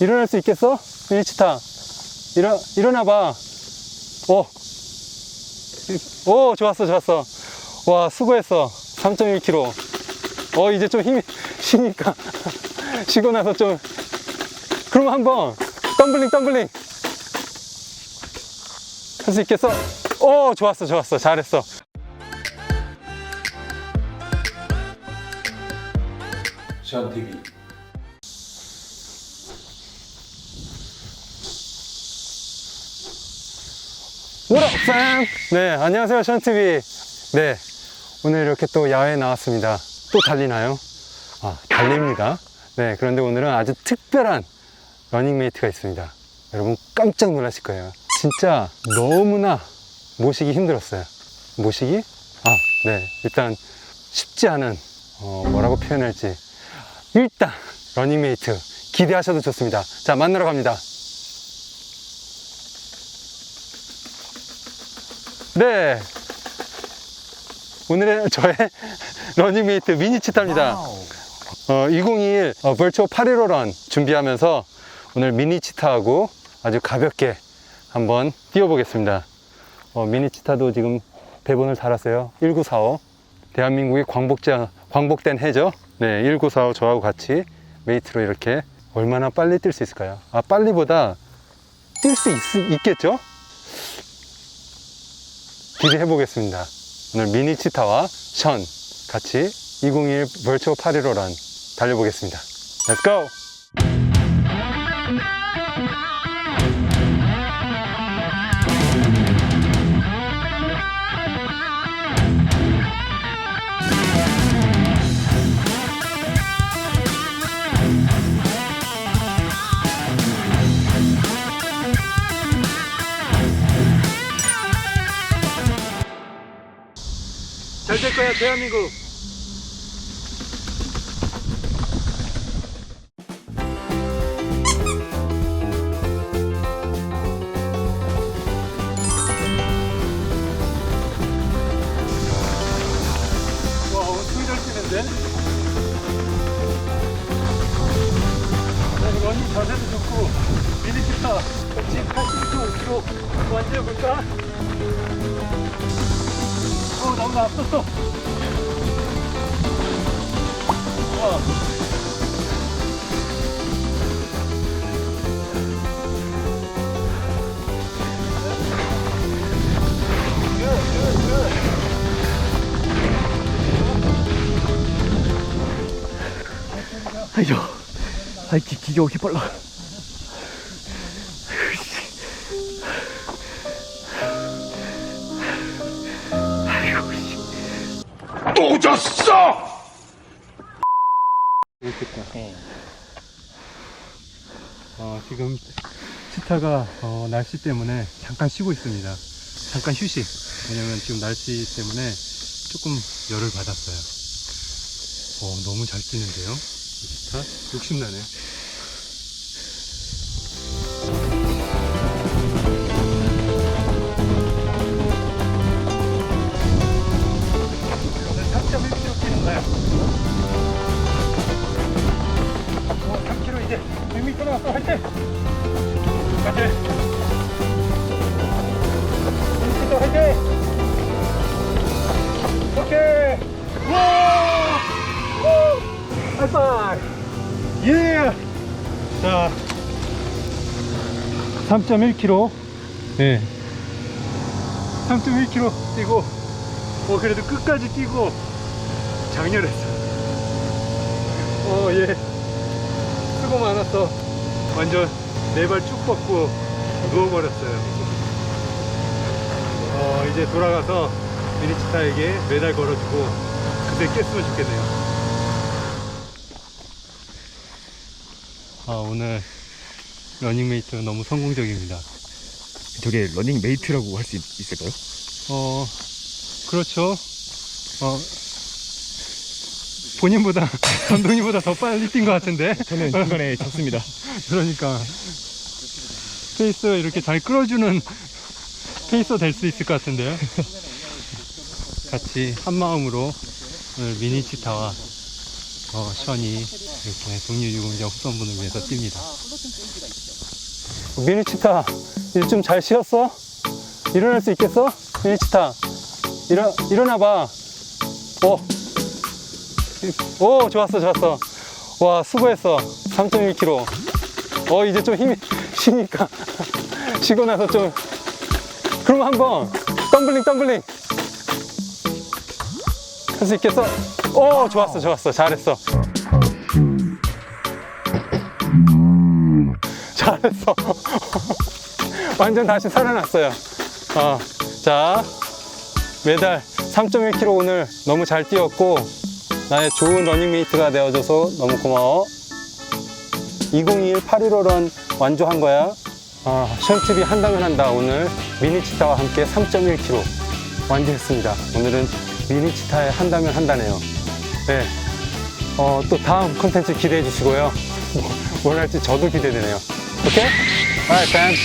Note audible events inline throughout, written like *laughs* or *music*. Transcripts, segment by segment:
일어날 수 있겠어? 미니치타. 일어, 일어나봐. 오. 오, 좋았어, 좋았어. 와, 수고했어. 3.1kg. 어, 이제 좀 힘이 *laughs* 쉬니까. *laughs* 쉬고 나서 좀. 그럼 한번. 덤블링, 덤블링. 할 수 있겠어? 오, 좋았어, 좋았어. 잘했어. 시안 TV. Fam? 네, 안녕하세요, 션TV. 네, 오늘 이렇게 또 야외에 나왔습니다. 또 달리나요? 아, 달립니다. 네, 그런데 오늘은 아주 특별한 러닝메이트가 있습니다. 여러분 깜짝 놀라실 거예요. 진짜 너무나 모시기 힘들었어요. 모시기? 아, 네, 일단 쉽지 않은, 어, 뭐라고 표현할지. 일단, 러닝메이트 기대하셔도 좋습니다. 자, 만나러 갑니다. 네. 오늘의 *laughs* 저의 러닝메이트 미니치타입니다. 어, 2021 어, 벌초 815런 준비하면서 오늘 미니치타하고 아주 가볍게 한번 뛰어보겠습니다. 어, 미니치타도 지금 대본을 달았어요. 1945. 대한민국의 광복자, 광복된 해죠. 네, 1945 저하고 같이 메이트로 이렇게 얼마나 빨리 뛸 수 있을까요? 아, 빨리보다 뛸 수 있겠죠? 기대해 보겠습니다. 오늘 미니 치타와 션 같이 2021 벌초 815런 달려보겠습니다. Let's go! 잘 될 거야, 대한민국! 와, 오늘 숨잘 쉬는데? 네, 러닝 자세도 좋고, 미니키타, 지금 80km, 5km 완주해볼까? 앞섰어. 와. 아이고, 아이 기, 기가 왜 이렇게 빨라. 졌어! 어, 지금 치타가 어, 날씨 때문에 잠깐 쉬고 있습니다. 잠깐 휴식. 왜냐면 지금 날씨 때문에 조금 열을 받았어요. 어, 너무 잘 뛰는데요? 이 치타? 욕심나네. 6m 남았어. 화이팅! 같이! 6m 화이팅! 오케이! 와! 우! 하이파이! 예! 자, 3.1km. 네. 3.1km 뛰고, 어, 그래도 끝까지 뛰고, 장렬했어. 어, 예. 수고 많았어. 완전 네발 쭉 뻗고 누워버렸어요. 어, 이제 돌아가서 미니치타에게 메달 걸어주고 그때 깼으면 좋겠네요. 아, 오늘 러닝메이트 너무 성공적입니다. 저게 러닝 메이트라고 할 수 있을까요? 어, 그렇죠. 어, 본인보다, *laughs* 감독님보다 더 빨리 뛴 것 같은데. 저는 중간에 *laughs* 졌습니다. 그러니까 페이스 이렇게 잘 끌어주는 페이서 될 수 있을 것 같은데요. 같이 한 마음으로 오늘 미니치타와 어, 션이 이렇게 독립유공자 후손분을 위해서 뜁니다. 미니치타, 이제 좀잘 쉬었어? 일어날 수 있겠어? 미니치타, 일어, 일어나봐. 오, 오, 좋았어, 좋았어. 와, 수고했어. 3.1kg. 어, 이제 좀 힘이 쉬니까. *laughs* 쉬고 나서 좀. 그럼 한번, 덤블링, 덤블링. 할 수 있겠어? 오, 좋았어, 좋았어. 잘했어. *laughs* 잘했어. *laughs* 완전 다시 살아났어요. 어, 자, 매달 3.1km 오늘 너무 잘 뛰었고, 나의 좋은 러닝메이트가 되어줘서 너무 고마워. 2021 815런 완주한 거야. 아, 션TV 한다면 한다. 오늘 미니치타와 함께 3.1km 완주했습니다. 오늘은 미니치타에 한다면 한다네요. 네. 어, 또 다음 콘텐츠 기대해 주시고요. 뭐, 뭘 할지 저도 기대되네요. 오케이? Alright.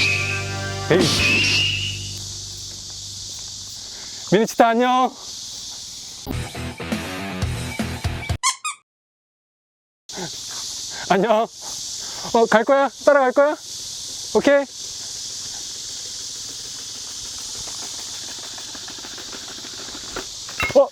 미니치타 안녕. 안녕. 어, 갈 거야? 따라갈 거야? 오케이? 어,